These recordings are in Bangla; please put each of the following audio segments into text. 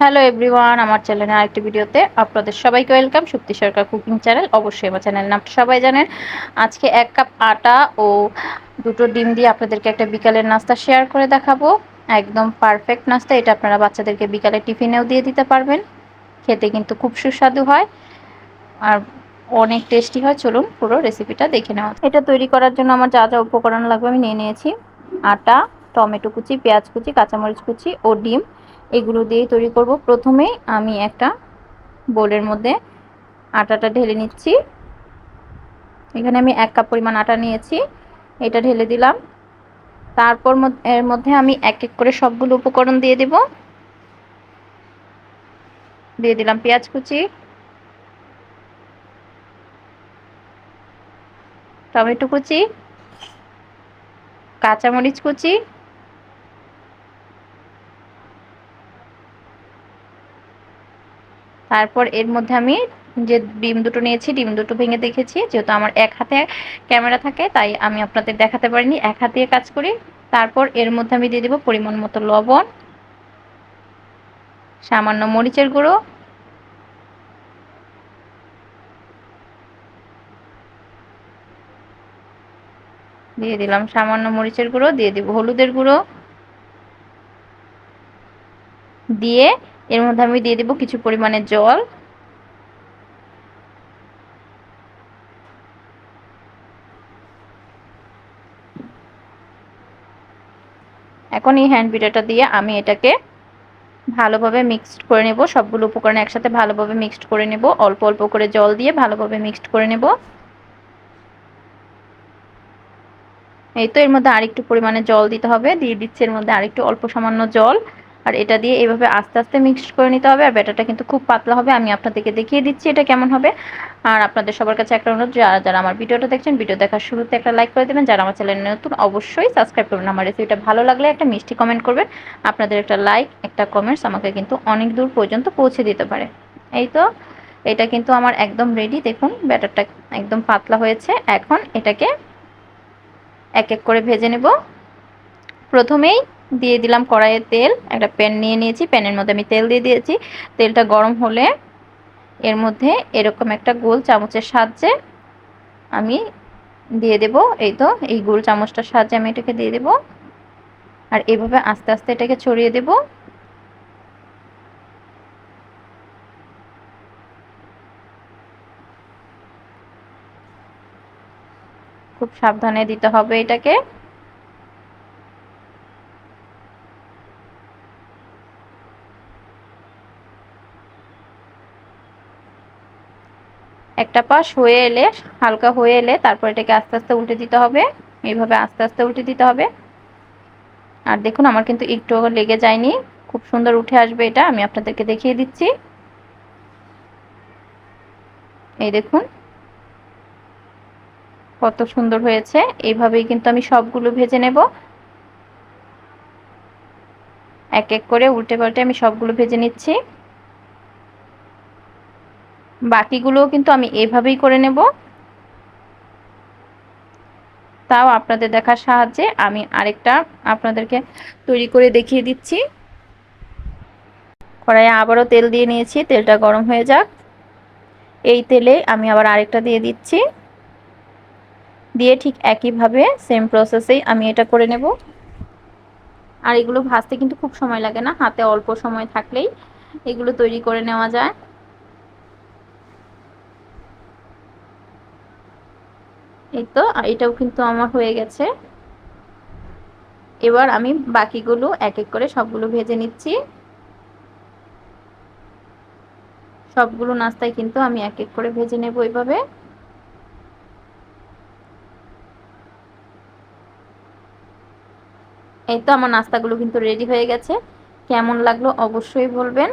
হ্যালো এভরিওয়ান আমার চ্যানেলে আরেকটি ভিডিওতে আপনাদের সবাইকে welcome Shakti Sarkar cooking channel অবশ্যই আমার চ্যানেল নামটা সবাই জানেন। আজকে এক কাপ আটা ও দুটো ডিম দিয়ে আপনাদেরকে একটা বিকালের নাস্তা শেয়ার করে দেখাবো। একদম পারফেক্ট নাস্তা, এটা আপনারা বাচ্চাদেরকে বিকালে টিফিনেও দিয়ে দিতে পারবেন। খেতে কিন্তু খুব সুস্বাদু হয়। আর অনেক টেস্টি হয়, চলুন পুরো রেসিপিটা দেখে নেওয়া এটা তৈরি করার জন্য আমার যা যা উপকরণ লাগবে আমি নিয়ে নিয়েছি। আটা, টমেটো কুচি, পেঁয়াজ কুচি, কাঁচামরিচ কুচি ও ডিম। এগুলো দিয়েই তৈরি করব। প্রথমে আমি একটা বোলের মধ্যে আটাটা ঢেলে নিচ্ছি। এখানে আমি এক কাপ পরিমাণ আটা নিয়েছি, এটা ঢেলে দিলাম। তারপর এর মধ্যে আমি এক এক করে সবগুলো উপকরণ দিয়ে দেব। দিয়ে দিলাম পেঁয়াজ কুচি, টমেটো কুচি, কাঁচামরিচ কুচি তারপর এর মধ্যে আমি যে ডিম দুটো নিয়েছি, ডিম দুটো ভেঙে দেখেছি, যেহেতু আমার এক হাতে ক্যামেরা থাকে, তাই আমি আপনাদের দেখাতে পারিনি। এক হাতে কাজ করি। তারপর এর মধ্যে আমি দিয়ে দেবো পরিমাণ মতো লবণ, সামান্য মরিচের গুঁড়ো, দিয়ে দিলাম সামান্য মরিচের গুঁড়ো, দিয়ে দিব হলুদের গুঁড়ো, দিয়ে এর মধ্যে আমি দিয়ে দেবো কিছু পরিমাণে জল। এখন এই হ্যান্ড বিটারটা দিয়ে আমি এটাকে ভালোভাবে মিক্সড করে নেব। সবগুলো উপকরণ একসাথে ভালোভাবে মিক্সড করে নেব। অল্প অল্প করে জল দিয়ে ভালোভাবে মিক্সড করে নেব। এই তো এর মধ্যে আরেকটু পরিমাণে জল দিতে হবে। দিয়ে দিচ্ছে এর মধ্যে আরেকটু অল্প সামান্য জল। আর এটা দিয়ে এইভাবে আস্তে আস্তে মিক্সড করে নিতে হবে, আর ব্যাটারটা কিন্তু খুব পাতলা হবে। আমি আপনাদেরকে দেখিয়ে দিচ্ছি এটা কেমন হবে। আর আপনাদের সবার কাছে একটা অনুরোধ, যারা যারা আমার ভিডিওটা দেখছেন, ভিডিও দেখার শুরুতে একটা লাইক করে দেবেন। যারা আমার চ্যানেলে নতুন, অবশ্যই সাবস্ক্রাইব করবেন। আমার রেসিপিটা ভালো লাগলে একটা মিষ্টি কমেন্ট করবেন। আপনাদের একটা লাইক একটা কমেন্টস আমাকে কিন্তু অনেক দূর পর্যন্ত পৌঁছে দিতে পারে। এই তো, এটা কিন্তু আমার একদম রেডি দেখুন, ব্যাটারটা একদম পাতলা হয়েছে। এখন এটাকে এক এক করে ভেজে নেব। প্রথমেই দিয়ে দিলাম কড়াইয়ে তেল। একটা প্যান নিয়ে নিয়েছি, প্যানের মধ্যে আমি তেল দিয়ে দিয়েছি। তেলটা গরম হলে এর মধ্যে এরকম একটা গোল চামচের সাহায্যে আমি দিয়ে দেব। এই তো, এই গোল চামচটার সাহায্যে আমি এটাকে দিয়ে দেব। আর এভাবে আস্তে আস্তে এটাকে ছড়িয়ে দেব। খুব সাবধানে দিতে হবে এটাকে। একটা পাশ হয়ে এলে, হালকা হয়ে এলে তারপর এটাকে আস্তে আস্তে উল্টে দিতে হবে। এইভাবে আস্তে আস্তে উল্টে দিতে হবে। আর দেখুন, আমার কিন্তু একটু লেগে যায়নি। খুব সুন্দর উঠে আসবে এটা, আমি আপনাদেরকে দেখিয়ে দিচ্ছি। এই দেখুন। কত সুন্দর হয়েছে। এইভাবেই কিন্তু আমি সবগুলো ভেজে নেব। এক এক করে উল্টে পাল্টে আমি সবগুলো ভেজে নিচ্ছি। বাকিগুলোও কিন্তু আমি এভাবেই করে নেব। তাও আপনাদের দেখার সাহায্যে আমি আরেকটা আপনাদেরকে তৈরি করে দেখিয়ে দিচ্ছি। কড়াইয়ে আবারও তেল দিয়ে নিয়েছি, তেলটা গরম হয়ে যাক। এই তেলে আমি আবার আরেকটা দিয়ে দিচ্ছি। দিয়ে ঠিক একইভাবে সেম প্রসেসেই আমি এটা করে নেব। আর এগুলো ভাজতে কিন্তু খুব সময় লাগে না, হাতে অল্প সময় থাকলেই এগুলো তৈরি করে নেওয়া যায়। এই তো এটাও কিন্তু আমার হয়ে গেছে। এবার আমি বাকিগুলো এক এক করে সবগুলো ভেজে নিচ্ছি। সবগুলো নাস্তায় কিন্তু আমি এক এক করে ভেজে নেব এইভাবে এই তো, আমার নাস্তাগুলো কিন্তু রেডি হয়ে গেছে। কেমন লাগল অবশ্যই বলবেন।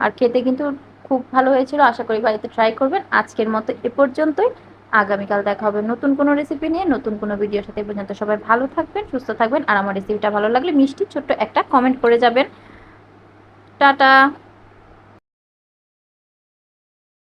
আর খেতে কিন্তু খুব ভালো হয়েছিল, আশা করি বাড়িতে ট্রাই করবেন। আজকের মতো এ পর্যন্তই। আগামীকাল দেখা হবে নতুন কোনো রেসিপি নিয়ে, নতুন কোনো ভিডিওর সাথে। পর্যন্ত সবাই ভালো থাকবেন, সুস্থ থাকবেন। আর আমার রেসিপিটা ভালো লাগলে মিষ্টি ছোট্ট একটা কমেন্ট করে যাবেন। টাটা!